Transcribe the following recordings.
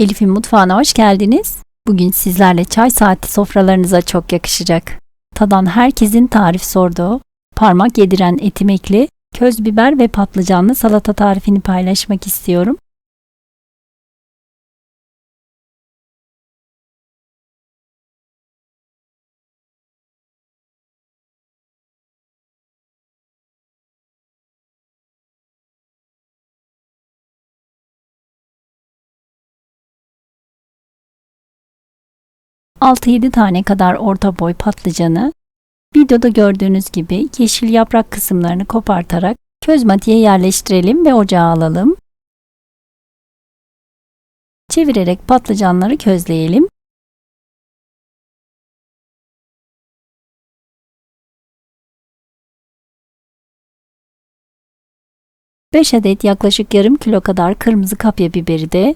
Elif'in mutfağına hoş geldiniz. Bugün sizlerle çay saati sofralarınıza çok yakışacak. Tadan herkesin tarif sorduğu, parmak yediren etimekli, köz biber ve patlıcanlı salata tarifini paylaşmak istiyorum. ...6-7 tane kadar orta boy patlıcanı... ...videoda gördüğünüz gibi yeşil yaprak kısımlarını kopartarak... ...köz matiğe yerleştirelim ve ocağa alalım. Çevirerek patlıcanları közleyelim. Beş adet yaklaşık yarım kilo kadar kırmızı kapya biberi de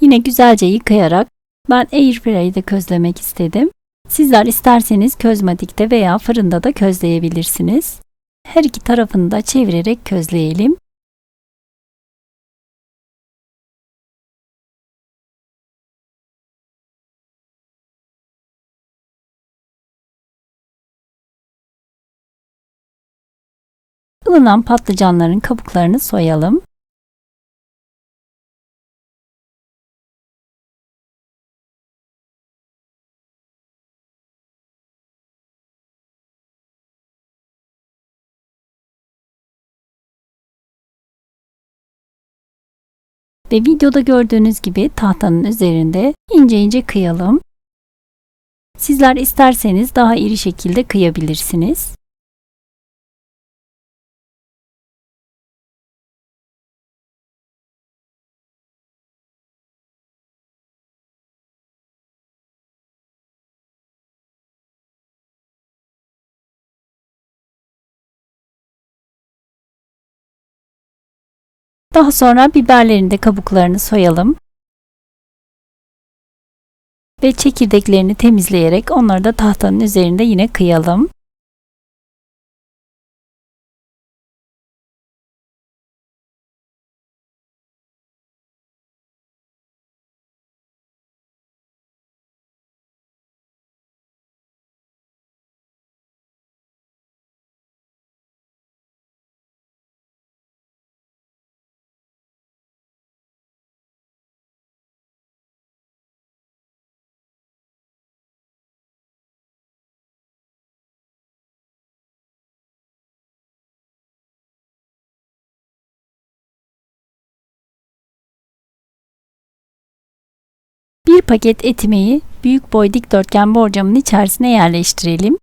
yine güzelce yıkayarak ben Airfryer'de közlemek istedim. Sizler isterseniz közmatikte veya fırında da közleyebilirsiniz. Her iki tarafını da çevirerek közleyelim. Ilınan patlıcanların kabuklarını soyalım. Ve videoda gördüğünüz gibi tahtanın üzerinde ince ince kıyalım. Sizler isterseniz daha iri şekilde kıyabilirsiniz. Daha sonra biberlerin de kabuklarını soyalım. Ve çekirdeklerini temizleyerek onları da tahtanın üzerinde yine kıyalım. Paket etimeyi büyük boy dikdörtgen borcamın içerisine yerleştirelim.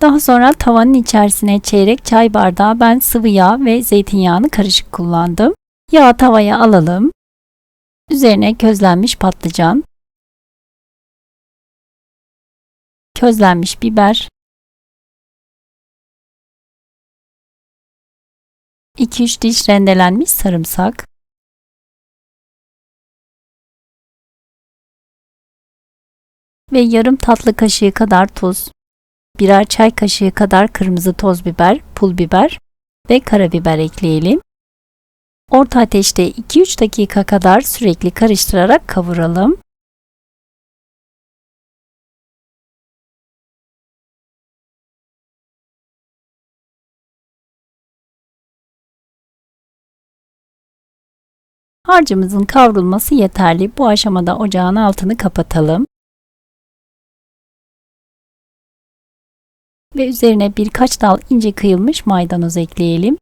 Daha sonra tavanın içerisine çeyrek çay bardağı ben sıvı yağ ve zeytinyağını karışık kullandım. Yağı tavaya alalım. Üzerine közlenmiş patlıcan, közlenmiş biber, 2-3 diş rendelenmiş sarımsak, ve yarım tatlı kaşığı kadar tuz, birer çay kaşığı kadar kırmızı toz biber, pul biber ve karabiber ekleyelim. Orta ateşte 2-3 dakika kadar sürekli karıştırarak kavuralım. Harcımızın kavrulması yeterli. Bu aşamada ocağın altını kapatalım. Ve üzerine birkaç dal ince kıyılmış maydanoz ekleyelim.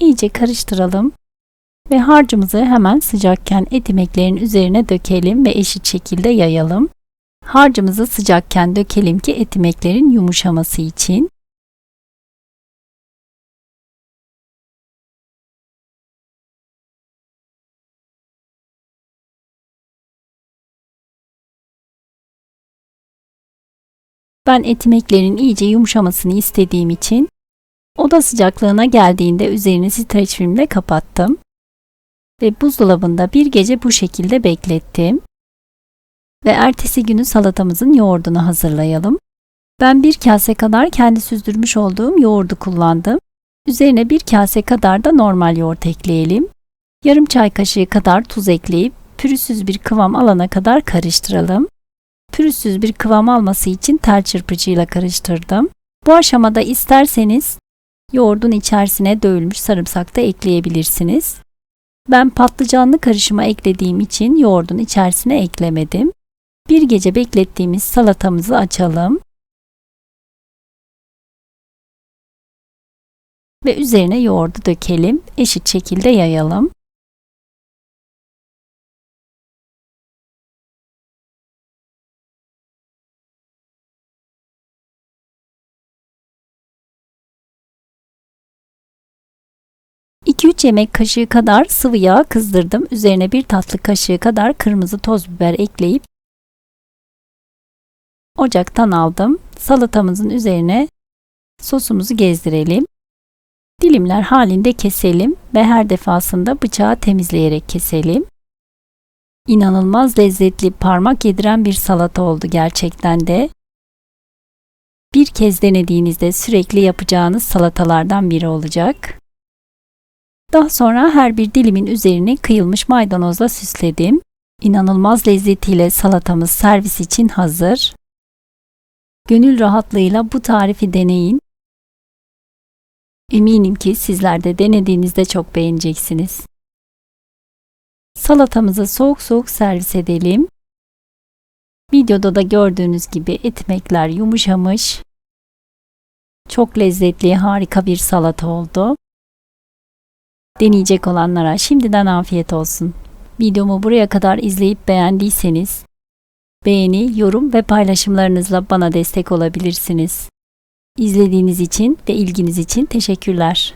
iyice karıştıralım ve harcımızı hemen sıcakken et imeklerin üzerine dökelim ve eşit şekilde yayalım. Harcımızı sıcakken dökelim ki et imeklerin yumuşaması için. Ben etimeklerin iyice yumuşamasını istediğim için oda sıcaklığına geldiğinde üzerini streç filmle kapattım. Ve buzdolabında bir gece bu şekilde beklettim. Ve ertesi günü salatamızın yoğurdunu hazırlayalım. Ben bir kase kadar kendi süzdürmüş olduğum yoğurdu kullandım. Üzerine bir kase kadar da normal yoğurt ekleyelim. Yarım çay kaşığı kadar tuz ekleyip pürüzsüz bir kıvam alana kadar karıştıralım. Pürüzsüz bir kıvam alması için tel çırpıcıyla karıştırdım. Bu aşamada isterseniz yoğurdun içerisine dövülmüş sarımsak da ekleyebilirsiniz. Ben patlıcanlı karışıma eklediğim için yoğurdun içerisine eklemedim. Bir gece beklettiğimiz salatamızı açalım. Ve üzerine yoğurdu dökelim. Eşit şekilde yayalım. ...2-3 yemek kaşığı kadar sıvı yağ kızdırdım. Üzerine bir tatlı kaşığı kadar kırmızı toz biber ekleyip... ...ocaktan aldım. Salatamızın üzerine sosumuzu gezdirelim. Dilimler halinde keselim ve her defasında bıçağı temizleyerek keselim. İnanılmaz lezzetli, parmak yediren bir salata oldu gerçekten de. Bir kez denediğinizde sürekli yapacağınız salatalardan biri olacak. Daha sonra her bir dilimin üzerine kıyılmış maydanozla süsledim. İnanılmaz lezzetiyle salatamız servis için hazır. Gönül rahatlığıyla bu tarifi deneyin. Eminim ki sizler de denediğinizde çok beğeneceksiniz. Salatamızı soğuk soğuk servis edelim. Videoda da gördüğünüz gibi etmekler yumuşamış. Çok lezzetli, harika bir salata oldu. Deneyecek olanlara şimdiden afiyet olsun. Videomu buraya kadar izleyip beğendiyseniz beğeni, yorum ve paylaşımlarınızla bana destek olabilirsiniz. İzlediğiniz için ve ilginiz için teşekkürler.